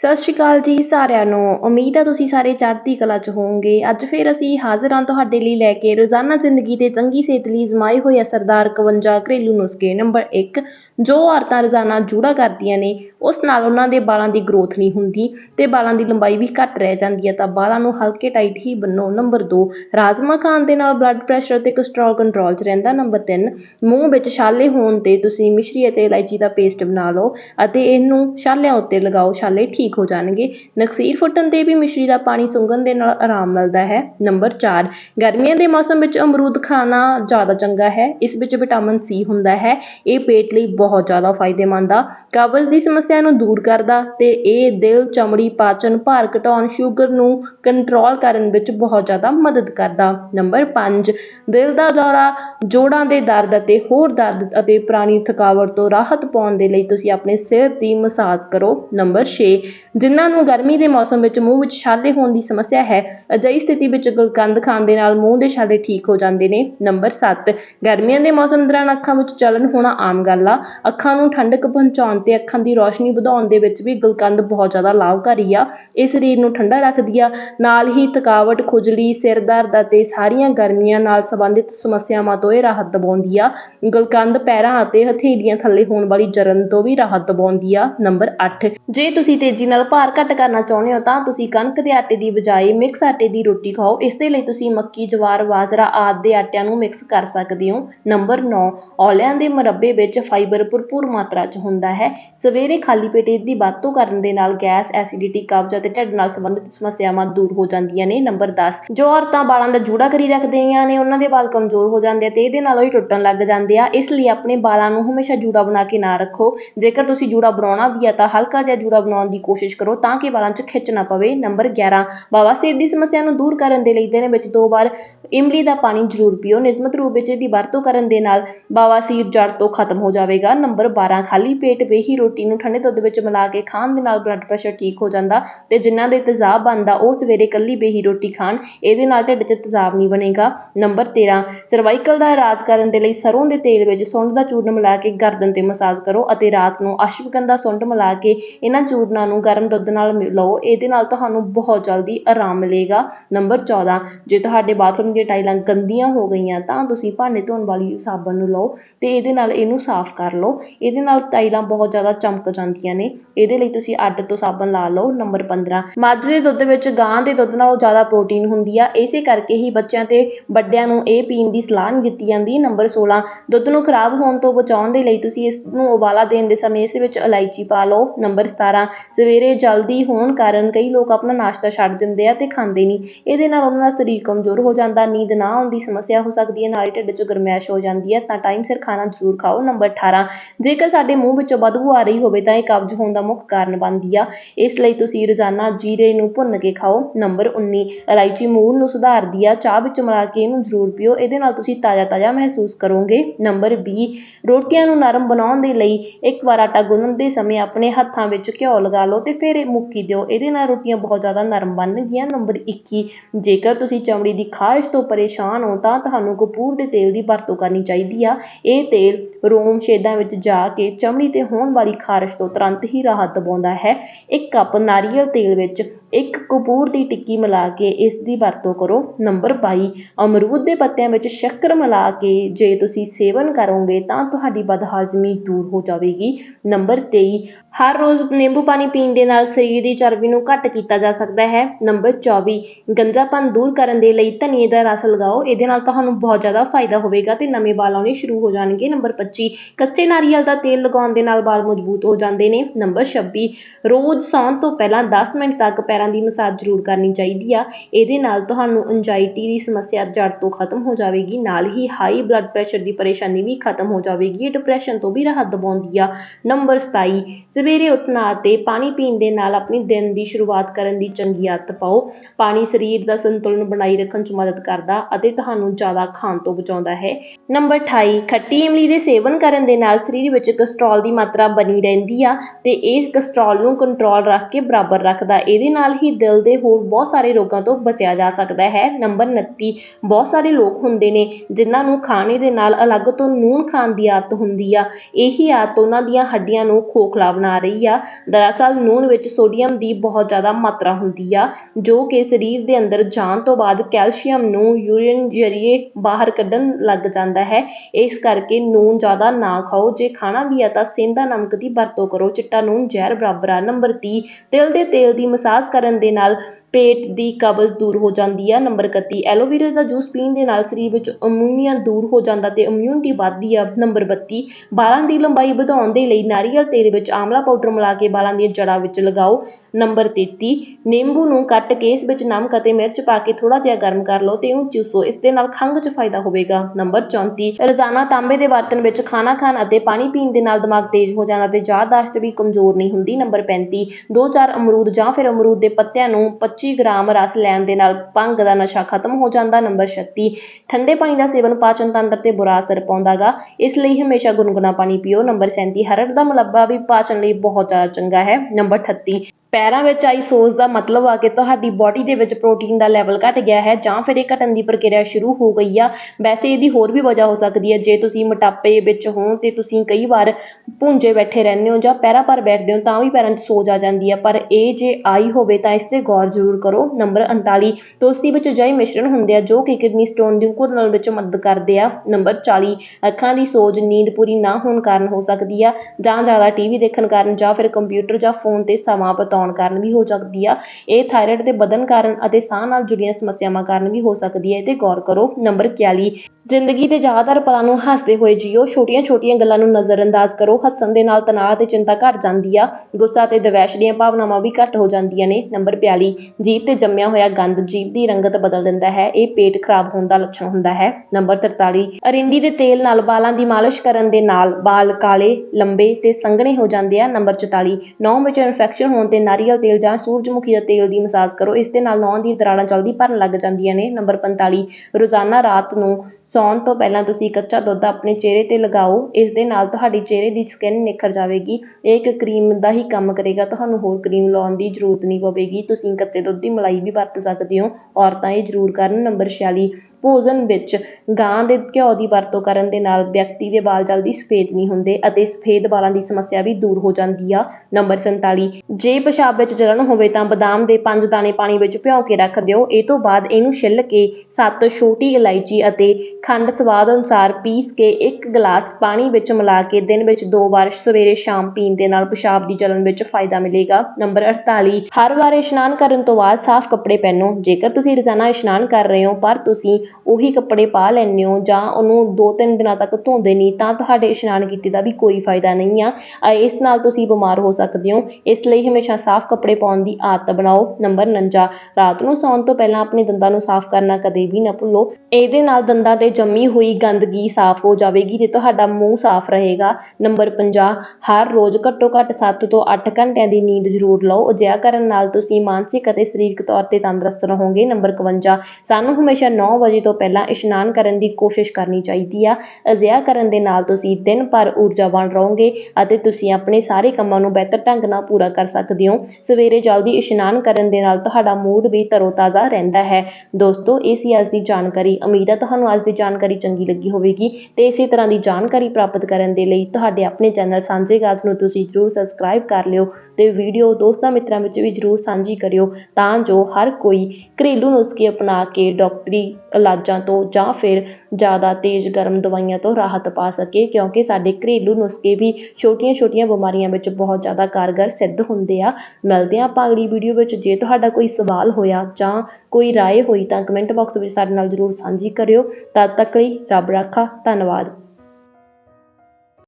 ਸਤਿ ਸ਼੍ਰੀ ਅਕਾਲ ਜੀ ਸਾਰਿਆਂ ਨੂੰ। ਉਮੀਦ ਹੈ ਤੁਸੀਂ ਸਾਰੇ ਚੜ੍ਹਦੀ ਕਲਾ 'ਚ ਹੋਵੋਗੇ। ਅੱਜ ਫਿਰ ਅਸੀਂ ਹਾਜ਼ਰ ਹਾਂ ਤੁਹਾਡੇ ਲਈ ਲੈ ਕੇ। ਰੋਜ਼ਾਨਾ ਜ਼ਿੰਦਗੀ ਤੇ ਚੰਗੀ ਸਿਹਤ ਲਈ ਜ਼ਮਾਏ ਹੋਏ ਅਸਰਦਾਰ 51 ਘਰੇਲੂ ਨੁਸਖੇ ਨੰਬਰ 1 ਜੋ ਔਰਤਾਂ ਰੋਜ਼ਾਨਾ ਜੂੜਾ ਕਰਦੀਆਂ ਨੇ। ਉਸ ਨਾਲ ਉਹਨਾਂ ਦੇ ਵਾਲਾਂ ਦੀ ਗਰੋਥ ਨਹੀਂ ਹੁੰਦੀ ਤੇ ਵਾਲਾਂ ਦੀ ਲੰਬਾਈ ਵੀ ਘੱਟ ਰਹਿ ਜਾਂਦੀ ਹੈ। ਤਾਂ ਵਾਲਾਂ ਨੂੰ ਹਲਕੇ ਟਾਈਟ ਹੀ ਬੰਨੋ। ਨੰਬਰ 2 ਰਾਜਮਾ ਖਾਣ ਦੇ ਨਾਲ ਬਲੱਡ ਪ੍ਰੈਸ਼ਰ ਤੇ ਕੋਲੇਸਟ੍ਰੋਲ ਕੰਟਰੋਲ 'ਚ ਰਹਿੰਦਾ। ਨੰਬਰ 3 ਮੂੰਹ ਵਿੱਚ ਛਾਲੇ ਹੋਣ ਤੇ ਤੁਸੀਂ ਮਿਸ਼ਰੀ ਅਤੇ ਇਲਾਇਚੀ ਦਾ ਪੇਸਟ ਬਣਾ ਲਓ ਅਤੇ ਇਹਨੂੰ ਛਾਲਿਆਂ ਉੱਤੇ ਲਗਾਓ। ਛਾਲੇ ਠੀਕ ਹੋ ਜਾਣਗੇ। ਨਕਸੀਰ ਫੁੱਟਣ ਤੇ ਵੀ ਮਿਸ਼ਰੀ ਦਾ ਪਾਣੀ ਸੁੰਘਣ ਦੇ ਨਾਲ ਆਰਾਮ ਮਿਲਦਾ ਹੈ। ਨੰਬਰ 4 ਗਰਮੀਆਂ ਦੇ ਮੌਸਮ ਵਿੱਚ ਅਮਰੂਦ ਖਾਣਾ ਜ਼ਿਆਦਾ ਚੰਗਾ ਹੈ। ਇਸ ਵਿੱਚ ਵਿਟਾਮਿਨ ਸੀ ਹੁੰਦਾ ਹੈ। ਇਹ ਪੇਟ ਲਈ ਬਹੁਤ ਜ਼ਿਆਦਾ ਫਾਇਦੇਮੰਦ ਆ। ਕਬਜ਼ ਦੀ ਸਮੱਸਿਆ ਨੂੰ ਦੂਰ ਕਰਦਾ ਤੇ ਇਹ ਦਿਲ, ਚਮੜੀ, ਪਾਚਨ, ਭਾਰ ਘਟਾਉਣ, ਸ਼ੂਗਰ ਨੂੰ ਕੰਟਰੋਲ ਕਰਨ ਵਿੱਚ ਬਹੁਤ ਜ਼ਿਆਦਾ ਮਦਦ ਕਰਦਾ। ਨੰਬਰ 5 ਦਿਲ ਦਾ ਦੌਰਾ ਜੋੜਾਂ ਦੇ ਦਰਦ ਅਤੇ ਹੋਰ ਦਰਦ ਅਤੇ ਪੁਰਾਣੀ ਥਕਾਵਟ ਤੋਂ ਰਾਹਤ ਪਾਉਣ ਦੇ ਲਈ ਤੁਸੀਂ ਆਪਣੇ ਸਿਰ ਦੀ ਮਸਾਜ ਕਰੋ। ਨੰਬਰ 6 ਜਿਨ੍ਹਾਂ ਨੂੰ ਗਰਮੀ ਦੇ ਮੌਸਮ ਵਿੱਚ ਮੂੰਹ ਵਿੱਚ ਛਾਲੇ ਹੋਣ ਦੀ ਸਮੱਸਿਆ ਹੈ, ਅਜਿਹੀ ਸਥਿਤੀ ਵਿੱਚ ਗੁਲਕੰਦ ਖਾਣ ਦੇ ਨਾਲ ਮੂੰਹ ਦੇ ਛਾਲੇ ਠੀਕ ਹੋ ਜਾਂਦੇ ਨੇ। ਨੰਬਰ 7 ਗਰਮੀਆਂ ਦੇ ਮੌਸਮ ਦੌਰਾਨ ਅੱਖਾਂ ਵਿੱਚ ਜਲਨ ਹੋਣਾ ਆਮ ਗੱਲ ਆ। ਅੱਖਾਂ ਨੂੰ ਠੰਡਕ ਪਹੁੰਚਾਉਣ ਤੇ ਅੱਖਾਂ ਦੀ ਰੋਸ਼ਨੀ ਵਧਾਉਣ ਦੇ ਵਿੱਚ ਵੀ ਗੁਲਕੰਦ ਬਹੁਤ ਜ਼ਿਆਦਾ ਲਾਭਕਾਰੀ ਆ। ਇਹ ਸਰੀਰ ਨੂੰ ਠੰਡਾ ਰੱਖਦੀ ਆ। ਨਾਲ ਹੀ ਥਕਾਵਟ, ਖੁਜਲੀ ਸਿਰ ਦਰਦ ਅਤੇ ਸਾਰੀਆਂ ਗਰਮੀਆਂ ਨਾਲ ਸੰਬੰਧਿਤ ਸਮੱਸਿਆਵਾਂ ਤੋਂ ਇਹ ਰਾਹਤ ਦਿਵਾਉਂਦੀ ਆ। ਗੁਲਕੰਦ ਪੈਰਾਂ ਅਤੇ ਹਥੇਲੀਆਂ ਥੱਲੇ ਹੋਣ ਵਾਲੀ ਜਰਨ ਤੋਂ ਵੀ ਰਾਹਤ ਦਿਵਾਉਂਦੀ ਆ। ਨੰਬਰ 8 ਜੇ ਤੁਸੀਂ ਤੇਜ਼ੀ ਨਾਲ ਭਾਰ ਘੱਟ ਕਰਨਾ ਚਾਹੁੰਦੇ ਹੋ ਤਾਂ ਤੁਸੀਂ ਕਣਕ ਦੇ ਆਟੇ ਦੀ ਬਜਾਏ ਮਿਕਸ ਆਟੇ ਦੀ ਰੋਟੀ ਖਾਓ। ਇਸ ਦੇ ਲਈ ਤੁਸੀਂ ਮੱਕੀ, ਜਵਾਰ, ਬਾਜਰਾ ਆਦਿ ਦੇ ਆਟਿਆਂ ਨੂੰ ਮਿਕਸ ਕਰ ਸਕਦੇ ਹੋ। ਨੰਬਰ 9 ਔਲਿਆਂ ਦੇ ਮੁਰੱਬੇ ਵਿੱਚ ਫਾਈਬਰ ਭਰਪੂਰ ਮਾਤਰਾ 'ਚ ਹੁੰਦਾ ਹੈ। ਸਵੇਰੇ ਖਾਲੀ ਪੇਟ ਇਸ ਦੀ ਵਰਤੋਂ ਕਰਨ ਦੇ ਨਾਲ ਗੈਸ, ਐਸਿਡਿਟੀ, ਕਬਜ਼ ਅਤੇ ਢਿੱਡ ਨਾਲ ਸੰਬੰਧਿਤ ਸਮੱਸਿਆਵਾਂ ਦੂਰ ਹੋ ਜਾਂਦੀਆਂ ਨੇ। ਨੰਬਰ 10 ਜੋ ਔਰਤਾਂ ਵਾਲਾਂ ਦਾ ਜੂੜਾ ਕਰੀ ਰੱਖਦੀਆਂ ਨੇ, ਉਹਨਾਂ ਦੇ ਵਾਲ ਕਮਜ਼ੋਰ ਹੋ ਜਾਂਦੇ ਆ ਤੇ ਇਹਦੇ ਨਾਲ ਹੀ ਟੁੱਟਣ ਲੱਗ ਜਾਂਦੇ ਆ। ਇਸ ਲਈ ਆਪਣੇ ਵਾਲਾਂ ਨੂੰ ਹਮੇਸ਼ਾ ਜੂੜਾ ਬਣਾ ਕੇ ਨਾ ਰੱਖੋ। ਜੇਕਰ ਤੁਸੀਂ ਜੂੜਾ ਬਣਾਉਣਾ ਵੀ ਆ ਤਾਂ ਹਲਕਾ ਜਿਹਾ ਜੂੜਾ ਬਣਾਉਣ ਦੀ ਕੋਸ਼ਿਸ਼ ਕੋਸ਼ਿਸ਼ ਕਰੋ ਤਾਂ ਕਿ ਵਾਲਾਂ 'ਚ ਖਿੱਚ ਨਾ ਪਵੇ। ਨੰਬਰ 11 ਬਵਾਸੀਰ ਦੀ ਸਮੱਸਿਆ ਨੂੰ ਦੂਰ ਕਰਨ ਦੇ ਲਈ ਦਿਨ ਵਿੱਚ ਦੋ ਵਾਰ ਇਮਲੀ ਦਾ ਪਾਣੀ ਜ਼ਰੂਰ ਪੀਓ। ਨਿਯਮਿਤ ਰੂਪ ਵਿੱਚ ਇਹਦੀ ਵਰਤੋਂ ਕਰਨ ਦੇ ਨਾਲ ਬਵਾਸੀਰ ਜੜ ਤੋਂ ਖਤਮ ਹੋ ਜਾਵੇਗਾ। ਨੰਬਰ 12 ਖਾਲੀ ਪੇਟ ਵੇਹੀ ਰੋਟੀ ਨੂੰ ਠੰਡੇ ਦੁੱਧ ਵਿੱਚ ਮਿਲਾ ਕੇ ਖਾਣ ਦੇ ਨਾਲ ਬਲੱਡ ਪ੍ਰੈਸ਼ਰ ਠੀਕ ਹੋ ਜਾਂਦਾ ਤੇ ਜਿਨ੍ਹਾਂ ਦੇ ਤੇਜ਼ਾਬ ਬਣਦਾ ਉਹ ਸਵੇਰੇ ਕੱਲੀ ਵੇਹੀ ਰੋਟੀ ਖਾਣ, ਇਹਦੇ ਨਾਲ ਢਿੱਡ 'ਚ ਤੇਜ਼ਾਬ ਨਹੀਂ ਬਣੇਗਾ। ਨੰਬਰ 13 ਸਰਵਾਈਕਲ ਦਾ ਇਲਾਜ ਕਰਨ ਦੇ ਲਈ ਸਰੋਂ ਦੇ ਤੇਲ ਵਿੱਚ ਸੁੰਡ ਦਾ ਚੂਰਨ ਮਿਲਾ ਕੇ ਗਰਦਨ ਤੇ ਮਸਾਜ ਕਰੋ ਅਤੇ ਰਾਤ ਨੂੰ ਅਸ਼ਵਗੰਧਾ ਸੁੰਡ ਮਿਲਾ ਕੇ ਇਹਨਾਂ ਚੂਰਨਾਂ ਨੂੰ ਗਰਮ ਦੁੱਧ ਨਾਲ ਮਿ- ਲਓ, ਇਹਦੇ ਨਾਲ ਤੁਹਾਨੂੰ ਬਹੁਤ ਜਲਦੀ ਆਰਾਮ ਮਿਲੇਗਾ। ਨੰਬਰ 14 ਜੇ ਤੁਹਾਡੇ ਬਾਥਰੂਮ ਦੀਆਂ ਟਾਈਲਾਂ ਗੰਦੀਆਂ ਹੋ ਗਈਆਂ, ਤਾਂ ਤੁਸੀਂ ਭਾਂਡੇ ਧੋਣ ਵਾਲੀ ਸਾਬਣ ਨੂੰ ਲਓ ਤੇ ਇਹਦੇ ਨਾਲ ਇਹਨੂੰ ਸਾਫ਼ ਕਰ ਲਓ। ਇਹਦੇ ਨਾਲ ਟਾਈਲਾਂ ਬਹੁਤ ਜ਼ਿਆਦਾ ਚਮਕ ਜਾਂਦੀਆਂ ਨੇ। ਇਹਦੇ ਲਈ ਤੁਸੀਂ ਅੱਡ ਤੋਂ ਸਾਬਣ ਲਾ ਲਓ। ਨੰਬਰ 15 ਮੱਝ ਦੇ ਦੁੱਧ ਵਿੱਚ ਗਾਂ ਦੇ ਦੁੱਧ ਨਾਲੋਂ ਜ਼ਿਆਦਾ ਪ੍ਰੋਟੀਨ ਹੁੰਦੀ ਆ। ਇਸੇ ਕਰਕੇ ਹੀ ਬੱਚਿਆਂ ਤੇ ਵੱਡਿਆਂ ਨੂੰ ਇਹ ਪੀਣ ਦੀ ਸਲਾਹ ਨਹੀਂ ਦਿੱਤੀ ਜਾਂਦੀ। ਨੰਬਰ 16 ਦੁੱਧ ਨੂੰ ਖਰਾਬ ਹੋਣ ਤੋਂ ਬਚਾਉਣ ਦੇ ਲਈ ਤੁਸੀਂ ਇਸ ਨੂੰ ਉਬਾਲਾ ਦੇਣ ਦੇ ਸਮੇਂ ਇਸ ਵਿੱਚ ਇਲਾਇਚੀ ਪਾ ਲਓ। ਨੰਬਰ 17 ਸਵੇਰੇ ਜਲਦੀ ਹੋਣ ਕਾਰਨ ਕਈ ਲੋਕ ਆਪਣਾ ਨਾਸ਼ਤਾ ਛੱਡ ਦਿੰਦੇ ਆ ਅਤੇ ਖਾਂਦੇ ਨਹੀਂ। ਇਹਦੇ ਨਾਲ ਉਹਨਾਂ ਦਾ ਸਰੀਰ ਕਮਜ਼ੋਰ ਹੋ ਜਾਂਦਾ, ਨੀਂਦ ਨਾ ਆਉਣ ਦੀ ਸਮੱਸਿਆ ਹੋ ਸਕਦੀ ਹੈ, ਨਾਲ ਹੀ ਢਿੱਡ 'ਚ ਗਰਮੈਸ਼ ਹੋ ਜਾਂਦੀ ਹੈ, ਤਾਂ ਟਾਈਮ ਸਿਰ ਖਾਣਾ ਜ਼ਰੂਰ ਖਾਓ। ਨੰਬਰ 18 ਜੇਕਰ ਸਾਡੇ ਮੂੰਹ ਵਿੱਚੋਂ ਬਦਬੂ ਆ ਰਹੀ ਹੋਵੇ ਤਾਂ ਇਹ ਕਬਜ਼ ਹੋਣ ਦਾ ਮੁੱਖ ਕਾਰਨ ਬਣਦੀ ਆ। ਇਸ ਲਈ ਤੁਸੀਂ ਰੋਜ਼ਾਨਾ ਜੀਰੇ ਨੂੰ ਭੁੰਨ ਕੇ ਖਾਓ। ਨੰਬਰ 19 ਇਲਾਇਚੀ ਮੂਡ ਨੂੰ ਸੁਧਾਰਦੀ ਆ। ਚਾਹ ਵਿੱਚ ਮਿਲਾ ਕੇ ਇਹਨੂੰ ਜ਼ਰੂਰ ਪੀਓ। ਇਹਦੇ ਨਾਲ ਤੁਸੀਂ ਤਾਜ਼ਾ ਤਾਜ਼ਾ ਮਹਿਸੂਸ ਕਰੋਗੇ। ਨੰਬਰ 20 ਰੋਟੀਆਂ ਨੂੰ ਨਰਮ ਬਣਾਉਣ ਦੇ ਲਈ ਇੱਕ ਵਾਰ ਆਟਾ ਗੁੰਨਣ ਦੇ ਸਮੇਂ ਆਪਣੇ ਹੱਥਾਂ ਵਿੱਚ ਘਿਓ ਲਗਾ ਲਓ। ਤੇ ਫਿਰ ਇਹ ਮੁੱਕੀ ਦਿਓ। ਇਹਦੇ ਨਾਲ ਰੋਟੀਆਂ ਬਹੁਤ ਜ਼ਿਆਦਾ ਨਰਮ ਬਣਨਗੀਆਂ। ਨੰਬਰ 21 ਜੇਕਰ ਤੁਸੀਂ ਚਮੜੀ ਦੀ ਖਾਰਿਸ਼ ਤੋਂ ਪਰੇਸ਼ਾਨ ਹੋ, ਤਾਂ ਤੁਹਾਨੂੰ ਕਪੂਰ ਦੇ ਤੇਲ ਦੀ ਵਰਤੋਂ ਕਰਨੀ ਚਾਹੀਦੀ ਆ। ਇਹ ਤੇਲ ਰੋਮ ਛੇਦਾਂ ਵਿੱਚ ਜਾ ਕੇ ਚਮੜੀ ਤੇ ਹੋਣ ਵਾਲੀ ਖਾਰਿਸ਼ ਤੋਂ ਤੁਰੰਤ ਹੀ ਰਾਹਤ ਦਿਵਾਉਂਦਾ ਹੈ। ਇੱਕ ਕੱਪ ਨਾਰੀਅਲ ਤੇਲ ਵਿੱਚ ਇੱਕ ਕਪੂਰ ਦੀ ਟਿੱਕੀ ਮਿਲਾ ਕੇ ਇਸ ਦੀ ਵਰਤੋਂ ਕਰੋ। ਨੰਬਰ ਬਾਈ, ਅਮਰੂਦ ਦੇ ਪੱਤਿਆਂ ਵਿੱਚ ਸ਼ੱਕਰ ਮਿਲਾ ਕੇ ਜੇ ਤੁਸੀਂ ਸੇਵਨ ਕਰੋਗੇ ਤਾਂ ਤੁਹਾਡੀ ਬਦਹਾਜ਼ਮੀ ਦੂਰ ਹੋ ਜਾਵੇਗੀ। ਨੰਬਰ 23 ਹਰ ਰੋਜ਼ ਨਿੰਬੂ ਪਾਣੀ ਪੀਣ ਦੇ ਨਾਲ ਸਰੀਰ ਦੀ ਚਰਬੀ ਨੂੰ ਘੱਟ ਕੀਤਾ ਜਾ ਸਕਦਾ ਹੈ। ਨੰਬਰ 24 ਗੰਜਾਪਨ ਦੂਰ ਕਰਨ ਦੇ ਲਈ ਧਨੀਏ ਦਾ ਰਸ ਲਗਾਓ। ਇਹਦੇ ਨਾਲ ਤੁਹਾਨੂੰ ਬਹੁਤ ਜ਼ਿਆਦਾ ਫਾਇਦਾ ਹੋਵੇਗਾ ਤੇ ਨਵੇਂ ਵਾਲ ਆਉਣੇ ਸ਼ੁਰੂ ਹੋ ਜਾਣਗੇ। ਨੰਬਰ 25 ਕੱਚੇ ਨਾਰੀਅਲ ਦਾ ਤੇਲ ਲਗਾਉਣ ਦੇ ਨਾਲ ਵਾਲ ਮਜ਼ਬੂਤ ਹੋ ਜਾਂਦੇ ਨੇ। ਨੰਬਰ 26 ਰੋਜ਼ ਸੌਣ ਤੋਂ ਪਹਿਲਾਂ 10 ਮਿੰਟ ਤੱਕ ਪੈਰਾਂ ਦੀ ਮਸਾਜ ਜ਼ਰੂਰ ਕਰਨੀ ਚਾਹੀਦੀ ਆ। ਇਹਦੇ ਨਾਲ ਤੁਹਾਨੂੰ ਐਂਜ਼ਾਈਟੀ ਦੀ ਸਮੱਸਿਆ ਜੜ ਤੋਂ ਖਤਮ ਹੋ ਜਾਵੇਗੀ, ਨਾਲ ਹੀ ਹਾਈ ਬਲੱਡ ਪ੍ਰੈਸ਼ਰ ਦੀ ਪਰੇਸ਼ਾਨੀ ਵੀ ਖਤਮ ਹੋ ਜਾਵੇਗੀ, ਇਹ ਡਿਪਰੈਸ਼ਨ ਤੋਂ ਵੀ ਰਾਹਤ ਦਿਵਾਉਂਦੀ ਆ। ਨੰਬਰ 27 ਸਵੇਰੇ ਉੱਠਣਾ ਅਤੇ ਪਾਣੀ ਪੀਣ ਦੇ ਨਾਲ ਆਪਣੀ ਦਿਨ ਦੀ ਸ਼ੁਰੂਆਤ ਕਰਨ ਦੀ ਚੰਗੀ ਆਦਤ ਪਾਓ। ਪਾਣੀ ਸਰੀਰ ਦਾ ਸੰਤੁਲਨ ਬਣਾਈ ਰੱਖਣ 'ਚ ਮਦਦ ਕਰਦਾ ਅਤੇ ਤੁਹਾਨੂੰ ਜ਼ਿਆਦਾ ਖਾਣ ਤੋਂ ਬਚਾਉਂਦਾ ਹੈ। ਨੰਬਰ 28 ਖੱਟੀ ਇਮਲੀ ਦੇ ਸੇਵਨ ਸੇਵਨ ਕਰਨ ਦੇ ਨਾਲ ਸਰੀਰ ਵਿੱਚ ਕੋਲੇਸਟ੍ਰੋਲ ਦੀ ਮਾਤਰਾ ਬਣੀ ਰਹਿੰਦੀ ਆ ਤੇ ਇਹ ਕੋਲੇਸਟ੍ਰੋਲ ਨੂੰ ਕੰਟਰੋਲ ਰੱਖ ਕੇ ਬਰਾਬਰ ਰੱਖਦਾ। ਇਹਦੇ ਨਾਲ ਹੀ ਦਿਲ ਦੇ ਹੋਰ ਬਹੁਤ ਸਾਰੇ ਰੋਗਾਂ ਤੋਂ ਬਚਿਆ ਜਾ ਸਕਦਾ ਹੈ। ਨੰਬਰ 29 ਬਹੁਤ ਸਾਰੇ ਲੋਕ ਹੁੰਦੇ ਨੇ ਜਿਨ੍ਹਾਂ ਨੂੰ ਖਾਣੇ ਦੇ ਨਾਲ ਅਲੱਗ ਤੋਂ ਲੂਣ ਖਾਣ ਦੀ ਆਦਤ ਹੁੰਦੀ ਆ। ਇਹੀ ਆਦਤ ਉਹਨਾਂ ਦੀਆਂ ਹੱਡੀਆਂ ਨੂੰ ਖੋਖਲਾ ਬਣਾ ਰਹੀ ਆ। ਦਰਅਸਲ ਲੂਣ ਵਿੱਚ ਸੋਡੀਅਮ ਦੀ ਬਹੁਤ ਜ਼ਿਆਦਾ ਮਾਤਰਾ ਹੁੰਦੀ ਆ, ਜੋ ਕਿ ਸਰੀਰ ਦੇ ਅੰਦਰ ਜਾਣ ਤੋਂ ਬਾਅਦ ਕੈਲਸ਼ੀਅਮ ਨੂੰ ਯੂਰੀਨ ਜ਼ਰੀਏ ਬਾਹਰ ਕੱਢਣ ਲੱਗ ਜਾਂਦਾ ਹੈ। ਇਸ ਕਰਕੇ ਨੂਣ ਜ਼ਿਆਦਾ ਨਾ ਖਾਓ। ਜੇ ਖਾਣਾ ਵੀ ਆ ਤਾਂ ਸੇਂਦਾ ਨਮਕ ਦੀ ਵਰਤੋਂ ਕਰੋ। ਚਿੱਟਾ ਨੂਣ ਜ਼ਹਿਰ ਬਰਾਬਰ ਆ। ਨੰਬਰ 30 ਤਿਲ ਦੇ ਤੇਲ ਦੀ ਮਸਾਜ ਕਰਨ ਦੇ ਨਾਲ ਪੇਟ ਦੀ ਕਬਜ਼ ਦੂਰ ਹੋ ਜਾਂਦੀ ਆ। ਨੰਬਰ 31 ਐਲੋਵੇਰਾ ਦਾ ਜੂਸ ਪੀਣ ਦੇ ਨਾਲ ਸਰੀਰ ਵਿੱਚ ਅਮੋਨੀਆ ਦੂਰ ਹੋ ਜਾਂਦਾ ਤੇ ਇਮਿਊਨਿਟੀ ਵੱਧਦੀ ਆ। ਨੰਬਰ 32 ਬਾਲਾਂ ਦੀ ਲੰਬਾਈ ਵਧਾਉਣ ਦੇ ਲਈ ਨਾਰੀਅਲ ਤੇਲ ਵਿੱਚ ਆਮਲਾ ਪਾਊਡਰ ਮਿਲਾ ਕੇ ਬਾਲਾਂ ਦੀਆਂ ਜੜ੍ਹਾਂ ਵਿੱਚ ਲਗਾਓ। ਨੰਬਰ 33 ਨਿੰਬੂ ਨੂੰ ਕੱਟ ਕੇ ਇਸ ਵਿੱਚ ਨਮਕ ਅਤੇ ਮਿਰਚ ਪਾ ਕੇ ਥੋੜਾ ਜਿਹਾ ਗਰਮ ਕਰ ਲਓ ਤੇ ਇਹਨੂੰ ਚੂਸੋ। ਇਸ ਦੇ ਨਾਲ ਖੰਘ 'ਚ ਫਾਇਦਾ ਹੋਵੇਗਾ। ਨੰਬਰ 34 ਰੋਜ਼ਾਨਾ ਤਾਂਬੇ ਦੇ ਬਰਤਨ ਵਿੱਚ ਖਾਣਾ ਖਾਣ ਅਤੇ ਪਾਣੀ ਪੀਣ ਦੇ ਨਾਲ ਦਿਮਾਗ ਤੇਜ਼ ਹੋ ਜਾਂਦਾ ਤੇ ਯਾਦਦਾਸ਼ਤ ਵੀ ਕਮਜ਼ੋਰ ਨਹੀਂ ਹੁੰਦੀ। ਨੰਬਰ 35 ਦੋ ਚਾਰ ਅਮਰੂਦ ਜਾਂ ਫਿਰ ਅਮਰੂਦ ਦੇ ਪੱਤਿਆਂ ਨੂੰ 25 ਗ੍ਰਾਮ ਰਸ ਲੈਣ ਦੇ ਨਾਲ ਭੰਗ ਦਾ ਨਸ਼ਾ ਖਤਮ ਹੋ ਜਾਂਦਾ, ਨੰਬਰ 36 ਠੰਡੇ ਪਾਣੀ ਦਾ ਸੇਵਨ ਪਾਚਨ ਤੰਤਰ ਤੇ ਬੁਰਾ ਅਸਰ ਪਾਉਂਦਾ ਗਾ ਇਸ ਲਈ ਹਮੇਸ਼ਾ ਗੁਨਗੁਨਾ ਪਾਣੀ ਪੀਓ। ਨੰਬਰ 37 ਹਰੜ ਦਾ ਮੁਰੱਬਾ ਵੀ ਪਾਚਨ ਲਈ ਬਹੁਤ ਜ਼ਿਆਦਾ ਚੰਗਾ ਹੈ। ਨੰਬਰ 38 ਪੈਰਾਂ ਵਿੱਚ ਆਈ ਸੋਜ ਦਾ ਮਤਲਬ ਆ ਕਿ ਤੁਹਾਡੀ ਬਾਡੀ ਦੇ ਵਿੱਚ ਪ੍ਰੋਟੀਨ ਦਾ ਲੈਵਲ ਘਟ ਗਿਆ ਹੈ ਜਾਂ ਫਿਰ ਇਹ ਘਟਣ ਦੀ ਪ੍ਰਕਿਰਿਆ ਸ਼ੁਰੂ ਹੋ ਗਈ ਆ। ਵੈਸੇ ਇਹਦੀ ਹੋਰ ਵੀ ਵਜ੍ਹਾ ਹੋ ਸਕਦੀ ਹੈ। ਜੇ ਤੁਸੀਂ ਮੋਟਾਪੇ ਵਿੱਚ ਹੋ ਤੇ ਤੁਸੀਂ ਕਈ ਵਾਰ ਭੁੰਜੇ ਬੈਠੇ ਰਹਿੰਦੇ ਹੋ ਜਾਂ ਪੈਰਾਂ ਪਰ ਬੈਠਦੇ ਹੋ ਤਾਂ ਵੀ ਪੈਰਾਂ 'ਚ ਸੋਜ ਆ ਜਾਂਦੀ ਹੈ ਪਰ ਇਹ ਜੇ ਆਈ ਹੋਵੇ ਤਾਂ ਇਸ ਤੇ ਗੌਰ ਜ਼ਰੂਰ ਕਰੋ। ਨੰਬਰ 39 ਤੁਲਸੀ ਵਿੱਚ ਅਜਿਹੇ ਮਿਸ਼ਰਣ ਹੁੰਦੇ ਆ ਜੋ ਕਿ ਕਿਡਨੀ ਸਟੋਨ ਦੀ ਘੁਲਣ ਵਿੱਚ ਮਦਦ ਕਰਦੇ ਆ। ਨੰਬਰ 40 ਅੱਖਾਂ ਦੀ ਸੋਜ ਨੀਂਦ ਪੂਰੀ ਨਾ ਹੋਣ ਕਾਰਨ ਹੋ ਸਕਦੀ ਆ ਜਾਂ ਜ਼ਿਆਦਾ ਟੀਵੀ ਦੇਖਣ ਕਾਰਨ ਜਾਂ ਫਿਰ ਕੰਪਿਊਟਰ ਜਾਂ ਫੋਨ ਤੇ ਸਮਾਂ ਬਿਤਾਉਣ ਕਾਰਨ ਵੀ ਹੋ ਸਕਦੀ ਆ। ਇਹ ਥਾਇਰਾਇਡ ਦੇ ਵਧਣ ਕਾਰਨ ਅਤੇ ਸਾਹ ਨਾਲ ਜੁੜੀਆਂ ਸਮੱਸਿਆਵਾਂ ਕਾਰਨ ਵੀ ਹੋ ਸਕਦੀ ਹੈ ਤੇ ਗੌਰ ਕਰੋ, ਨੰਬਰ 41 ਜ਼ਿੰਦਗੀ ਦੇ ਜ਼ਿਆਦਾਤਰ ਪਲਾਂ ਨੂੰ ਹੱਸਦੇ ਹੋਏ ਜੀਓ। ਛੋਟੀਆਂ-ਛੋਟੀਆਂ ਗੱਲਾਂ ਨੂੰ ਨਜ਼ਰਅੰਦਾਜ਼ ਕਰੋ। ਹੱਸਣ ਦੇ ਨਾਲ ਤਣਾਅ ਤੇ ਚਿੰਤਾ ਘਟ ਜਾਂਦੀ ਆ। ਗੁੱਸਾ ਤੇ ਦਵੈਸ਼ ਦੀਆਂ ਭਾਵਨਾਵਾਂ ਵੀ ਘੱਟ ਹੋ ਜਾਂਦੀਆਂ ਨੇ। ਨੰਬਰ 42 ਜੀਭ ਤੇ ਜੰਮਿਆ ਹੋਇਆ ਗੰਦ ਜੀਭ ਦੀ ਰੰਗਤ ਬਦਲ ਦਿੰਦਾ ਹੈ। ਇਹ ਪੇਟ ਖਰਾਬ ਹੋਣ ਦਾ ਲੱਛਣ ਹੁੰਦਾ ਹੈ। ਨੰਬਰ 43 ਅਰਿੰਡੀ ਦੇ ਤੇਲ ਨਾਲ ਵਾਲਾਂ ਦੀ ਮਾਲਿਸ਼ ਕਰਨ ਦੇ ਨਾਲ ਵਾਲ ਕਾਲੇ, ਲੰਬੇ ਤੇ ਸੰਘਣੇ ਹੋ ਜਾਂਦੇ ਆ। ਨੰਬਰ 44 ਨਹੁੰ ਵਿੱਚ ਇਨਫੈਕਸ਼ਨ ਹੋਣ ਦੇ ਨਾਰੀਅਲ ਤੇਲ ਜਾਂ ਸੂਰਜਮੁਖੀ ਦਾ ਤੇਲ ਦੀ ਮਸਾਜ ਕਰੋ। ਇਸ ਦੇ ਨਾਲ ਨਹੁੰ ਦੀਆਂ ਦਰਾਰਾਂ ਜਲਦੀ ਭਰਨ ਲੱਗ ਜਾਂਦੀਆਂ ਨੇ। ਨੰਬਰ 45 ਰੋਜ਼ਾਨਾ ਰਾਤ ਨੂੰ ਸੌਣ ਤੋਂ ਪਹਿਲਾਂ ਤੁਸੀਂ ਕੱਚਾ ਦੁੱਧ ਆਪਣੇ ਚਿਹਰੇ ਤੇ ਲਗਾਓ। ਇਸ ਦੇ ਨਾਲ ਤੁਹਾਡੀ ਚਿਹਰੇ ਦੀ ਸਕਿਨ ਨਿਖਰ ਜਾਵੇਗੀ। ਇਹ ਇੱਕ ਕਰੀਮ ਦਾ ਹੀ ਕੰਮ ਕਰੇਗਾ। ਤੁਹਾਨੂੰ ਹੋਰ ਕਰੀਮ ਲਾਉਣ ਦੀ ਜ਼ਰੂਰਤ ਨਹੀਂ ਪਵੇਗੀ। ਤੁਸੀਂ ਕੱਚੇ ਦੁੱਧ ਦੀ ਮਲਾਈ ਵੀ ਵਰਤ ਸਕਦੇ ਹੋ ਔਰਤਾਂ ਇਹ ਜ਼ਰੂਰ ਕਰਨ। ਨੰਬਰ 46 ਭੋਜਨ ਵਿੱਚ ਗਾਂ ਦੇ ਘਿਓ ਦੀ ਵਰਤੋਂ ਕਰਨ ਦੇ ਨਾਲ ਵਿਅਕਤੀ ਦੇ ਵਾਲ ਜਲਦੀ ਸਫੇਦ ਨਹੀਂ ਹੁੰਦੇ ਅਤੇ ਸਫੇਦ ਵਾਲਾਂ ਦੀ ਸਮੱਸਿਆ ਵੀ ਦੂਰ ਹੋ ਜਾਂਦੀ ਆ। ਨੰਬਰ 47 ਜੇ ਪਿਸ਼ਾਬ ਵਿੱਚ ਜਲਨ ਹੋਵੇ ਤਾਂ ਬਦਾਮ ਦੇ ਪੰਜ ਦਾਣੇ ਪਾਣੀ ਵਿੱਚ ਭਿਓ ਕੇ ਰੱਖ ਦਿਓ। ਇਹ ਤੋਂ ਬਾਅਦ ਇਹਨੂੰ ਛਿੱਲ ਕੇ ਸੱਤ ਛੋਟੀ ਇਲਾਇਚੀ ਅਤੇ ਖੰਡ ਸਵਾਦ ਅਨੁਸਾਰ ਪੀਸ ਕੇ ਇੱਕ ਗਲਾਸ ਪਾਣੀ ਵਿੱਚ ਮਿਲਾ ਕੇ ਦਿਨ ਵਿੱਚ ਦੋ ਵਾਰ ਸਵੇਰੇ ਸ਼ਾਮ ਪੀਣ ਦੇ ਨਾਲ ਪਿਸ਼ਾਬ ਦੀ ਜਲਨ ਵਿੱਚ ਫਾਇਦਾ ਮਿਲੇਗਾ। ਨੰਬਰ 48 ਹਰ ਵਾਰ ਇਸ਼ਨਾਨ ਕਰਨ ਤੋਂ ਬਾਅਦ ਸਾਫ਼ ਕੱਪੜੇ ਪਹਿਨੋ। ਜੇਕਰ ਤੁਸੀਂ ਰੋਜ਼ਾਨਾ ਇਸ਼ਨਾਨ ਕਰ ਰਹੇ ਹੋ ਪਰ ਤੁਸੀਂ ਉਹੀ ਕੱਪੜੇ ਪਾ ਲੈਂਦੇ ਹੋ ਜਾਂ ਉਹਨੂੰ 2-3 ਦਿਨਾਂ ਤੱਕ ਧੋਂਦੇ ਨਹੀਂ, ਤਾਂ ਤੁਹਾਡੇ ਇਸ਼ਨਾਨ ਕੀਤੇ ਦਾ ਵੀ ਕੋਈ ਫਾਇਦਾ ਨਹੀਂ ਆ। ਇਸ ਨਾਲ ਤੁਸੀਂ ਬਿਮਾਰ ਹੋ ਸਕਦੇ ਹੋ। ਇਸ ਲਈ ਹਮੇਸ਼ਾ ਸਾਫ਼ ਕੱਪੜੇ ਪਾਉਣ ਦੀ ਆਦਤ ਬਣਾਓ। ਨੰਬਰ 49 ਰਾਤ ਨੂੰ ਸੌਣ ਤੋਂ ਪਹਿਲਾਂ ਆਪਣੇ ਦੰਦਾਂ ਨੂੰ ਸਾਫ਼ ਕਰਨਾ ਕਦੇ ਵੀ ਨਾ ਭੁੱਲੋ। ਇਹਦੇ ਨਾਲ ਦੰਦਾਂ ਤੇ ਜੰਮੀ ਹੋਈ ਗੰਦਗੀ ਸਾਫ਼ ਹੋ ਜਾਵੇਗੀ ਤੇ ਤੁਹਾਡਾ ਮੂੰਹ ਸਾਫ਼ ਰਹੇਗਾ। ਨੰਬਰ 50 ਹਰ ਰੋਜ਼ ਘੱਟੋ ਘੱਟ 7 ਤੋਂ 8 ਘੰਟਿਆਂ ਦੀ ਨੀਂਦ ਜ਼ਰੂਰ ਲਓ। ਅਜਿਹਾ ਕਰਨ ਨਾਲ ਤੁਸੀਂ ਮਾਨਸਿਕ ਅਤੇ ਸਰੀਰਕ ਤੌਰ ਤੇ ਤੰਦਰੁਸਤ ਰਹੋਗੇ। ਨੰਬਰ 51 ਸਾਨੂੰ ਹਮੇਸ਼ਾ 9 ਵਜੇ ਤੋਂ ਪਹਿਲਾਂ ਇਸ਼ਨਾਨ ਕਰਨ ਦੀ ਕੋਸ਼ਿਸ਼ ਕਰਨੀ ਚਾਹੀਦੀ ਆ। ਅਜਿਹਾ ਕਰਨ ਦੇ ਨਾਲ ਤੁਸੀਂ ਦਿਨ ਭਰ ਊਰਜਾਵਾਨ ਰਹੋਗੇ ਅਤੇ ਤੁਸੀਂ ਆਪਣੇ ਸਾਰੇ ਕੰਮਾਂ ਨੂੰ ਬਿਹਤਰ ਢੰਗ ਨਾਲ ਪੂਰਾ ਕਰ ਸਕਦੇ ਹੋ। ਸਵੇਰੇ ਜਲਦੀ ਇਸ਼ਨਾਨ ਕਰਨ ਦੇ ਨਾਲ ਤੁਹਾਡਾ ਮੂਡ ਵੀ ਤਰੋਤਾਜ਼ਾ ਰਹਿੰਦਾ ਹੈ। ਦੋਸਤੋ, ਇਹ ਸੀ ਅੱਜ ਦੀ ਜਾਣਕਾਰੀ। ਉਮੀਦ ਹੈ ਤੁਹਾਨੂੰ ਅੱਜ ਦੀ ਜਾਣਕਾਰੀ ਚੰਗੀ ਲੱਗੀ ਹੋਵੇਗੀ ਤੇ ਇਸੇ ਤਰ੍ਹਾਂ ਦੀ ਜਾਣਕਾਰੀ ਪ੍ਰਾਪਤ ਕਰਨ ਦੇ ਲਈ ਤੁਹਾਡੇ ਆਪਣੇ ਚੈਨਲ ਸਾਂਝੇ ਗਾਜ ਨੂੰ ਤੁਸੀਂ ਜਰੂਰ ਸਬਸਕ੍ਰਾਈਬ ਕਰ ਲਿਓ ਤੇ ਵੀਡੀਓ ਦੋਸਤਾਂ ਮਿੱਤਰਾਂ ਵਿੱਚ ਵੀ ਜਰੂਰ ਸਾਂਝੀ ਕਰਿਓ ਤਾਂ ਜੋ ਹਰ ਕੋਈ ਘਰੇਲੂ ਨੁਸਖੇ ਅਪਣਾ ਕੇ ਡਾਕਟਰੀ ਇਲਾਜਾਂ ਤੋਂ ਜਾਂ ਫਿਰ ਜ਼ਿਆਦਾ ਤੇਜ਼ ਗਰਮ ਦਵਾਈਆਂ ਤੋਂ ਰਾਹਤ ਪਾ ਸਕੇ, ਕਿਉਂਕਿ ਸਾਡੇ ਘਰੇਲੂ ਨੁਸਖੇ ਵੀ ਛੋਟੀਆਂ-ਛੋਟੀਆਂ ਬਿਮਾਰੀਆਂ ਵਿੱਚ ਬਹੁਤ ਜ਼ਿਆਦਾ ਕਾਰਗਰ ਸਿੱਧ ਹੁੰਦੇ ਆ। ਮਿਲਦੇ ਹਾਂ ਆਪਾਂ ਅਗਲੀ ਵੀਡੀਓ ਵਿੱਚ। ਜੇ ਤੁਹਾਡਾ ਕੋਈ ਸਵਾਲ ਹੋਇਆ ਜਾਂ ਕੋਈ ਰਾਏ ਹੋਈ ਤਾਂ ਕਮੈਂਟ ਬਾਕਸ ਵਿੱਚ ਸਾਡੇ ਨਾਲ ਜਰੂਰ ਸਾਂਝੀ ਕਰਿਓ। ਤਦ ਤੱਕ ਲਈ ਰੱਬ ਰਾਖਾ। ਧੰਨਵਾਦ।